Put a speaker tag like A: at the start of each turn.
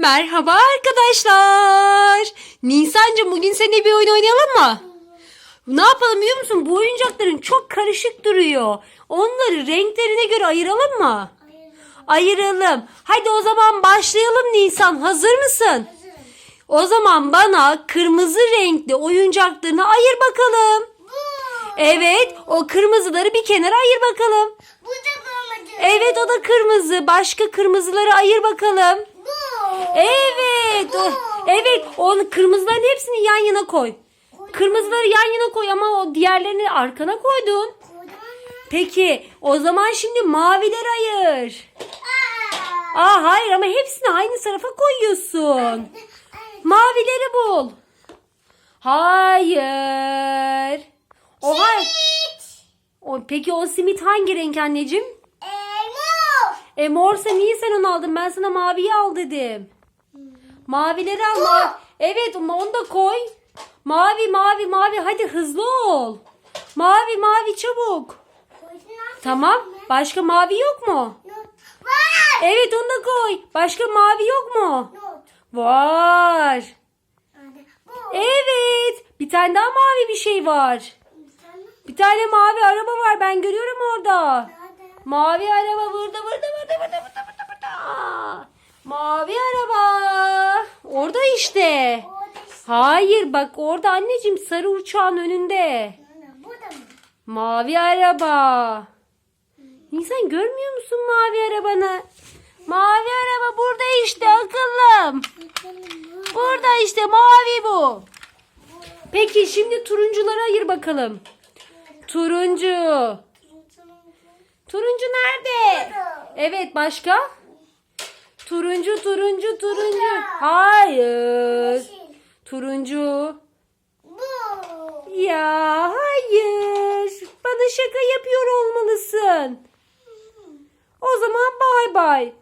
A: Merhaba arkadaşlar. Nisan'cığım bugün seninle bir oyun oynayalım mı? Ne yapalım biliyor musun? Bu oyuncakların çok karışık duruyor. Onları renklerine göre ayıralım mı? Ayıralım. Hadi o zaman başlayalım Nisan. Hazır mısın? O zaman bana kırmızı renkli oyuncaklarını ayır bakalım.
B: Bu.
A: Evet, o kırmızıları bir kenara ayır bakalım.
B: Bu da babacığım.
A: Evet, o da kırmızı. Başka kırmızıları ayır bakalım.
B: Bu.
A: Evet. O, evet. O kırmızıların hepsini yan yana koy. Kırmızıları yan yana koy ama o diğerlerini arkana koydun. Peki o zaman şimdi mavileri ayır.
B: Aa.
A: Hayır ama hepsini aynı tarafa koyuyorsun. Mavileri bul. Hayır. O hay-
B: Hiç.
A: o, peki o simit hangi renk anneciğim? E morsa niye sen onu aldın? Ben sana maviyi al dedim. Mavileri al. ma- evet onu da koy. Mavi mavi mavi hadi hızlı ol. Mavi mavi çabuk. Tamam. Başka mavi yok mu?
B: Var.
A: Evet onu da koy. Başka mavi yok mu? Var. Evet. Bir tane daha mavi bir şey var. Bir tane mavi araba var. Ben görüyorum orada. Mavi araba burada burada burada burada burada burada burada. Mavi araba. Orada işte. Hayır bak orada anneciğim sarı uçağın önünde. Mavi araba. Nisan görmüyor musun mavi arabanı? Mavi araba burada işte akıllım. Burada işte mavi bu. Peki şimdi turuncuları ayır bakalım. Turuncu. Turuncu nerede? Evet başka? Turuncu turuncu turuncu. Hayır. Turuncu.
B: Bu.
A: Ya hayır. Bana şaka yapıyor olmalısın. O zaman bay bay.